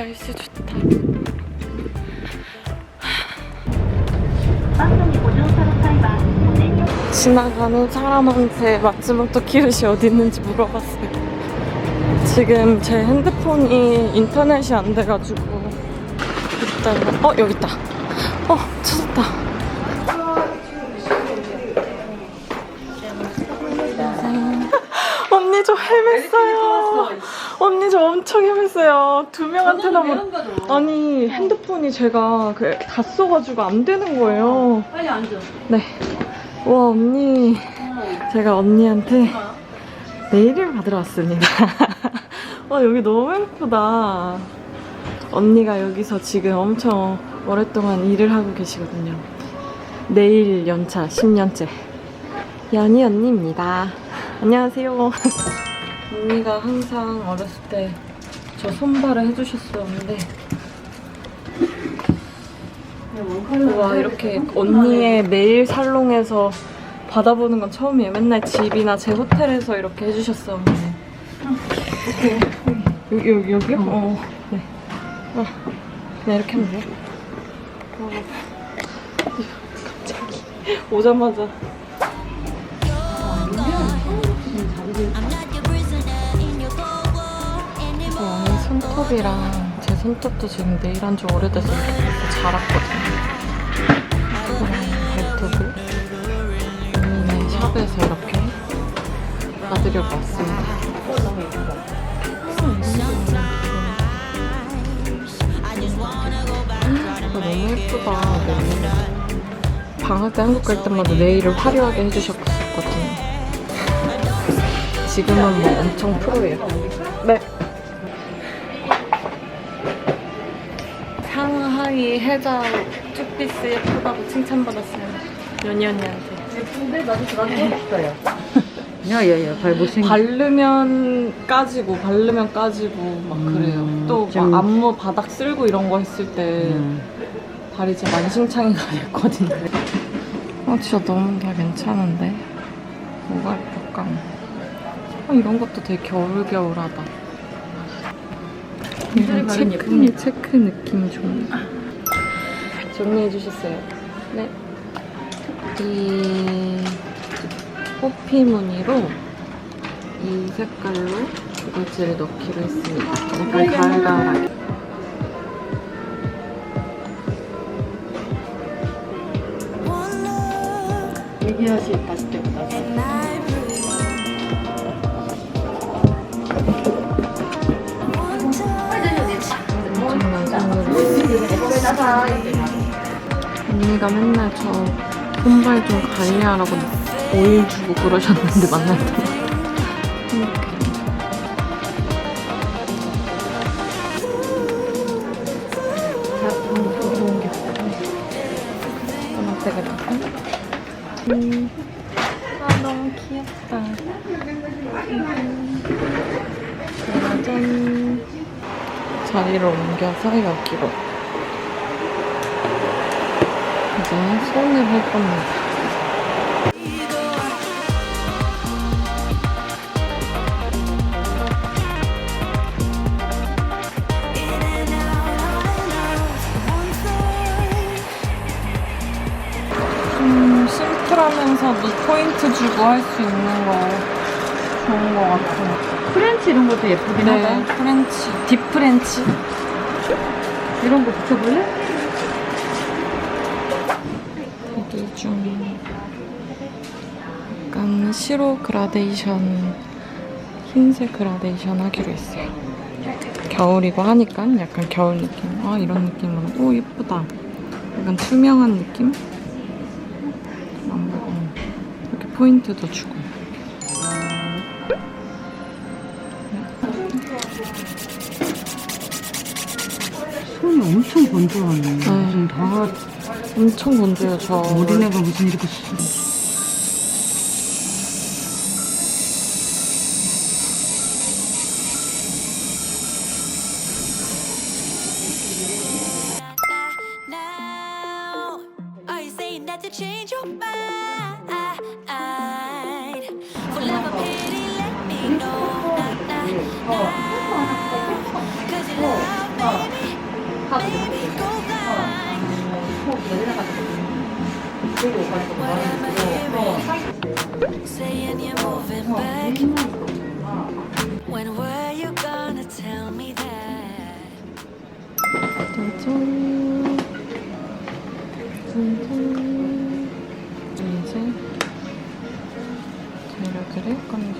날씨 좋다. 지나가는 사람한테 마츠모토 키르시 어디 있는지 물어봤어요. 지금 제 핸드폰이 인터넷이 안 돼가지고 일단 어 여기 있다. 어 찾았다. 언니 저 헤맸어요. 언니 저 엄청 헤맸어요. 두 명한테나 뭐 아니 핸드폰이 제가 그다 써가지고 안 되는 거예요. 빨리 앉아. 네. 와 언니 제가 언니한테 네일을 받으러 왔습니다. 와 여기 너무 예쁘다. 언니가 여기서 지금 엄청 오랫동안 일을 하고 계시거든요. 네일 연차 10년째. 연희 언니입니다. 안녕하세요. 언니가 항상 어렸을 때 저 손발을 해주셨었는데 와 이렇게 언니의 네일 살롱에서 받아보는 건 처음이에요. 맨날 집이나 제 호텔에서 이렇게 해주셨었는데. 여기 여기 여기요? 어. 네. 아, 그냥 이렇게 하면 돼요? 어. 갑자기 오자마자 어, 손톱이랑 제 손톱도 지금 네일한 지 오래돼서 이렇게 자랐거든요. 발톱을 언니네 샵에서 이렇게 받으려고 왔습니다. 이거 너무 예쁘다. 방학 때 한국 갈 때마다 네일을 화려하게 해주셨었거든요. 지금은 뭐 엄청 프로예요. 네. 상하이 해자 투피스 예쁘다고 칭찬받았어요. 연희 언니한테. 예쁜데 나도 나도 해봤어요. 야야야 발 못생. 바르면 까지고 바르면 까지고 막 음, 그래요. 또 좀- 막 안무 바닥 쓸고 이런 거 했을 때 음. 발이 진짜 만신창이가 됐거든요. 어, 진짜 너무 다 괜찮은데? 뭐가 예쁠까? 어, 이런 것도 되게 겨울겨울하다. 이런 바른 체크, 예쁩니다. 체크 느낌 좋네. 정리해 주셨어요. 네. 이 호피 무늬로 이 색깔로 두 가지를 넣기로 했습니다. 약간 달달하게. 얘기하시 봤을 때보다. 언니가 맨날 저 손발 좀 관리하라고 오일 주고 그러셨는데 만날 때. 음. 아, 너무 귀엽다. 음. 짜잔. 자리를 옮겨서 여기로. 손을 할 겁니다. 좀 심플하면서도 포인트 주고 할 수 있는 거 좋은 것 같아요. 프렌치 이런 것도 예쁘긴 네, 하다. 프렌치, 딥 프렌치. 이런 거 붙여볼래? 중 약간 시로 그라데이션 흰색 그라데이션 하기로 했어요. 겨울이고 하니까 약간 겨울 느낌. 아 이런 느낌으로 오 예쁘다. 약간 투명한 느낌? 음, 이렇게 포인트도 주고. 손이 엄청 건조하네. 네. 무슨 다 엄청 건조해요 저 어린애가 무슨 이렇게 수- now? Are When were you gonna tell me that? 짠짠. 짠짠. 이제 재료들을 꺼내주세요.